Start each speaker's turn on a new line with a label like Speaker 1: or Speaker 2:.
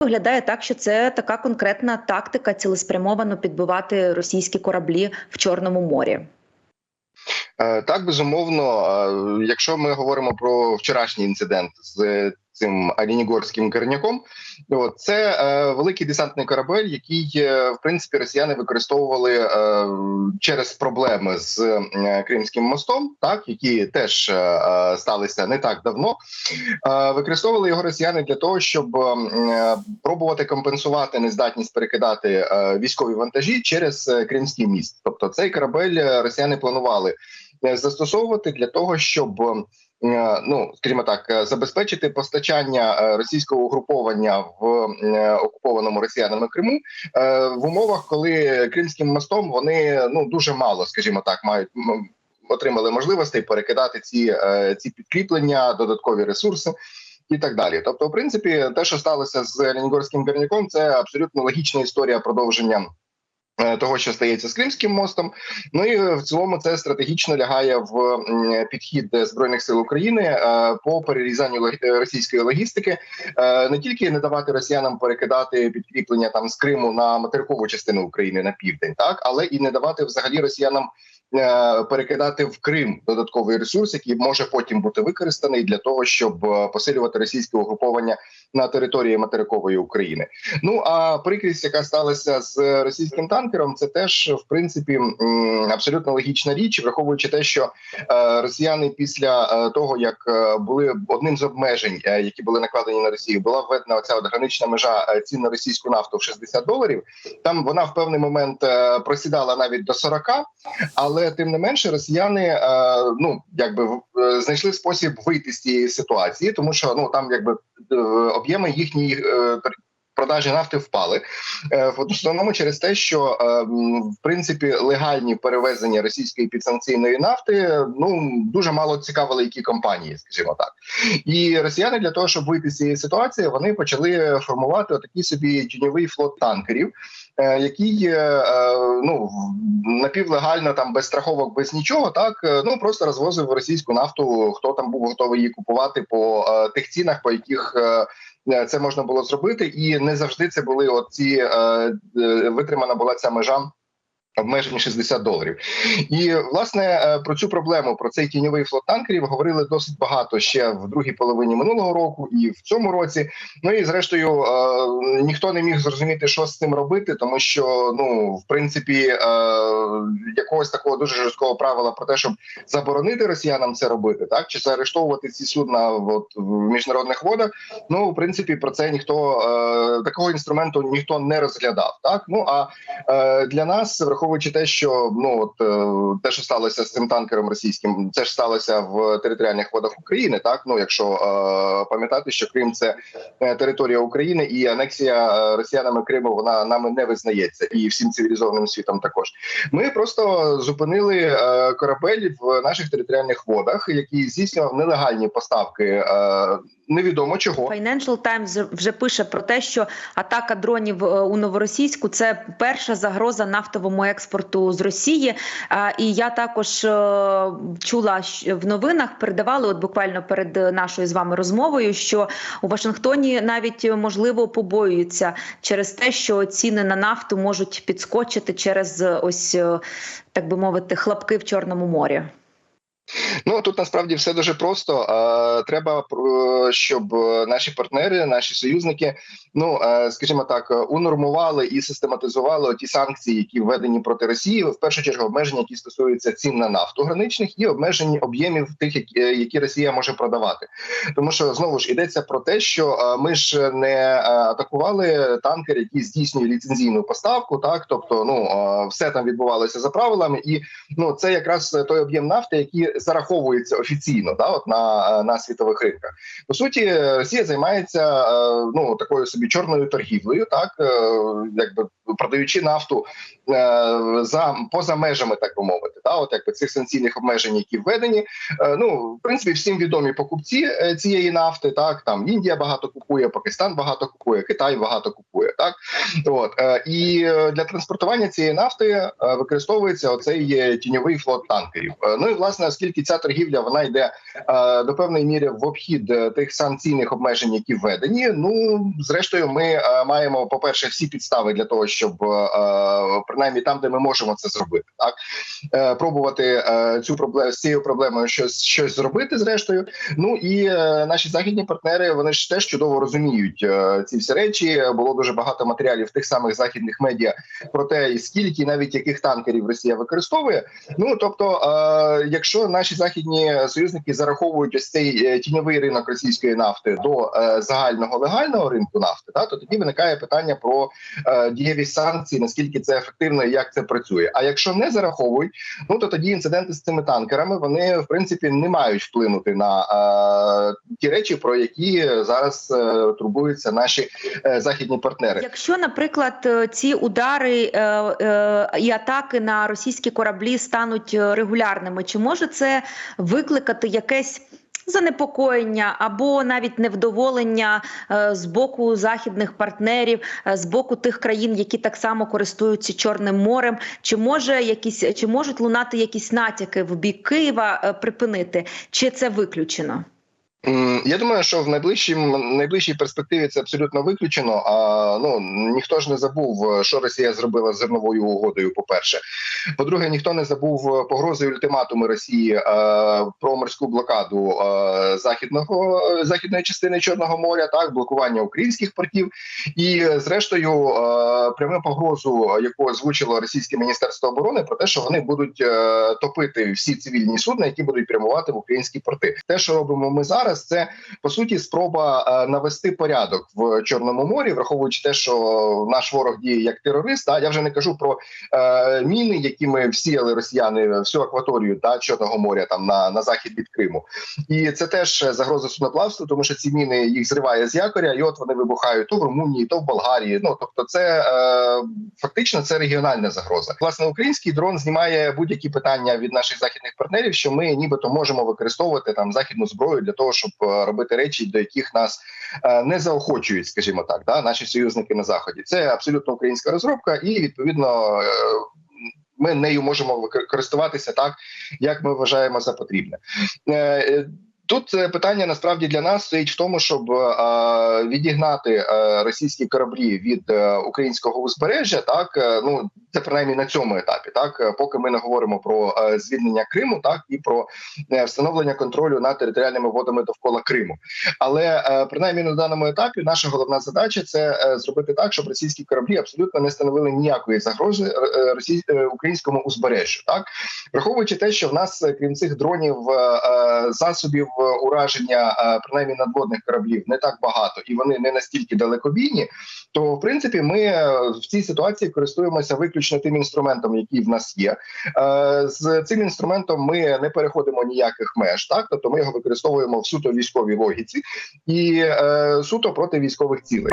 Speaker 1: виглядає так, що це така конкретна тактика цілеспрямовано підбивати російські кораблі в Чорному морі.
Speaker 2: Е, Так, безумовно, Е, якщо ми говоримо про вчорашній інцидент з цим Алінігорським керняком, от, це е, великий десантний корабель, який е, в принципі росіяни використовували е, через проблеми з е, Кримським мостом, так які теж е, е, сталися не так давно. Е, використовували його росіяни для того, щоб е, пробувати компенсувати нездатність перекидати е, військові вантажі через е, Кримський міст. Тобто цей корабель е, росіяни планували е, застосовувати для того, щоб ну скажімо так, е, забезпечити постачання е, російського угруповання в е, окупованому росіянами Криму е, в умовах, коли Кримським мостом вони ну дуже мало, скажімо так, мають. Отримали можливостей перекидати ці, е, ці підкріплення, додаткові ресурси і так далі. Тобто, в принципі, те, що сталося з Ленінгорським Берняком, це абсолютно логічна історія продовження. Е, Того, що стається з Кримським мостом, ну і е, в цілому це стратегічно лягає в підхід збройних сил України е, по перерізанню е, російської логістики, Е, не тільки не давати росіянам перекидати підкріплення там з Криму на материкову частину України на південь, так? Але і не давати взагалі росіянам е, перекидати в Крим додатковий ресурс, який може потім бути використаний для того, щоб е, посилювати російське угруповання на території материкової України. Ну а прикрість, яка сталася з російським танкером, це теж в принципі абсолютно логічна річ, враховуючи те, що е, росіяни після е, того, як е, були одним з обмежень, які були накладені на Росію, була введена оця от гранична межа цін на російську нафту в 60 доларів. Там вона в певний момент просідала навіть до 40, але тим не менше росіяни ну якби знайшли спосіб вийти з цієї ситуації, тому що ну там якби об'єми їхньої е, продажі нафти впали Е, в основному через те, що е, в принципі легальні перевезення російської підсанкційної нафти ну дуже мало цікавили які компанії, скажімо так. І росіяни для того, щоб вийти з цієї ситуації, вони почали формувати отакий собі тіньовий флот танкерів, який ну напівлегально там без страховок, без нічого, так ну просто розвозив російську нафту. Хто там був готовий її купувати по тих цінах, по яких це можна було зробити, і не завжди це були оці е, е, витримана була ця межа. Обмежені 60 доларів, і власне е, про цю проблему про цей тіньовий флот танкерів говорили досить багато ще в другій половині минулого року і в цьому році. Ну і зрештою е, ніхто не міг зрозуміти, що з цим робити, тому що ну в принципі е, якогось такого дуже жорсткого правила про те, щоб заборонити росіянам це робити, так чи заарештовувати ці судна от, в міжнародних водах. Ну в принципі про це ніхто такого інструменту ніхто не розглядав. Так ну а для нас, враховуючи те, що ну от е, те, що сталося з цим танкером російським, це ж сталося в територіальних водах України. Так ну якщо е, пам'ятати, що Крим це е, територія України і анексія е, росіянами Криму вона нами не визнається, і всім цивілізованим світом також. Ми просто зупинили корабель в наших територіальних водах, який здійснював нелегальні поставки. Е, невідомо чого.
Speaker 1: Financial Times вже пише про те, що атака дронів е, у новоросійську це перша загроза нафтовому експорту з Росії. І я також е, чула в новинах, передавали от буквально перед е, нашою з вами розмовою, що у Вашингтоні навіть е, можливо побоюються через те, що ціни на нафту можуть підскочити через е, ось е, так би мовити хлопки в Чорному морі.
Speaker 2: Ну тут насправді все дуже просто. Треба е, щоб е, наші партнери, наші союзники, ну е, скажімо так, унормували і систематизували ті санкції, які введені проти Росії. В першу чергу обмеження, які стосуються цін на нафту граничних, і обмежені об'ємів тих, які, Росія може продавати. Тому що знову ж йдеться про те, що ми ж не атакували танкер, який здійснює ліцензійну поставку. Так, тобто, ну все там відбувалося за правилами, і ну це якраз той об'єм нафти, який зараховується офіційно, да, от на, е, на світових ринках. По суті, Росія займається е, ну такою собі чорною торгівлею, так е, якби продаючи нафту е, за поза межами, так би мовити, да, от якби цих санкційних обмежень, які введені. Е, ну в принципі, всім відомі покупці е, цієї нафти. Так там Індія багато купує, Пакистан багато купує, Китай багато купує. Так от е, і е, для транспортування цієї нафти е, використовується оцей е, тіньовий флот танкерів. Е, Ну і власне, оскільки ця торгівля вона йде е, до певної міри в обхід е, тих санкційних обмежень, які введені. Ну зрештою, ми е, маємо по перше всі підстави для того, щоб е, принаймні там, де ми можемо це зробити, так е, пробувати е, цю проблему з цією проблемою щось щось зробити. Зрештою, ну і е, наші західні партнери вони ж теж чудово розуміють е, ці всі речі. Було дуже багато матеріалів тих самих західних медіа про те, скільки навіть яких танкерів Росія використовує. Ну тобто, е, якщо наші західні союзники зараховують ось цей е, тіньовий ринок російської нафти до е, загального легального ринку нафти, та то тоді виникає питання про е, дієвість санкцій, наскільки це ефективно і як це працює. А якщо не зараховують, ну то тоді інциденти з цими танкерами вони в принципі не мають вплинути на ті речі, про які зараз турбуються наші західні партнери.
Speaker 1: Якщо, наприклад, ці удари і атаки на російські кораблі стануть регулярними, чи може це викликати якесь занепокоєння або навіть невдоволення е, з боку західних партнерів, е, з боку тих країн, які так само користуються Чорним морем? Чи може якісь чи можуть лунати якісь натяки в бік Києва е, припинити? Чи це виключено?
Speaker 2: Я думаю, що в найближчім найближчій перспективі це абсолютно виключено. А ну ніхто ж не забув, е, що Росія зробила з зерновою угодою. По перше, по-друге, ніхто не забув е, погрози ультиматуми Росії е, про морську блокаду е, західного е, західної частини Чорного моря, так блокування українських портів, і зрештою е, пряму погрозу, яку озвучило російське міністерство оборони, про те, що вони будуть топити всі цивільні судна, які будуть прямувати в українські порти. Те, що робимо ми зараз, це по суті спроба е, навести порядок в Чорному морі, враховуючи те, що наш ворог діє як терорист. А я вже не кажу про е, міни, які ми всіяли росіяни всю акваторію та Чорного моря, там на, на захід від Криму, і це теж загроза судноплавству, тому що ці міни їх зриває з якоря, і от вони вибухають то в Румунії, то в Болгарії. Ну тобто, це е, фактично це регіональна загроза. Власне, український дрон знімає будь-які питання від наших західних партнерів, що ми нібито можемо використовувати там західну зброю для того, щоб е, робити речі, до яких нас е, не заохочують, скажімо так, да наші союзники на заході. Це абсолютно українська розробка, і відповідно. е, Ми нею можемо користуватися так, як ми вважаємо за потрібне. Тут питання насправді для нас стоїть в тому, щоб відігнати російські кораблі від українського узбережжя. Так ну це принаймні на цьому етапі, так е, поки ми не говоримо про е, звільнення Криму, так і про е, встановлення контролю над територіальними водами довкола Криму. Але принаймні на даному етапі наша головна задача це зробити так, щоб російські кораблі абсолютно не становили ніякої загрози е, українському узбережжю. Так враховуючи те, що в нас крім цих дронів засобів ураження, принаймні надводних кораблів, не так багато, і вони не настільки далекобійні, то в принципі ми в цій ситуації користуємося виключно тим інструментом, який в нас є. Е, З цим інструментом ми не переходимо ніяких меж, так тобто ми його використовуємо в суто військовій логіці і е, суто проти військових цілей.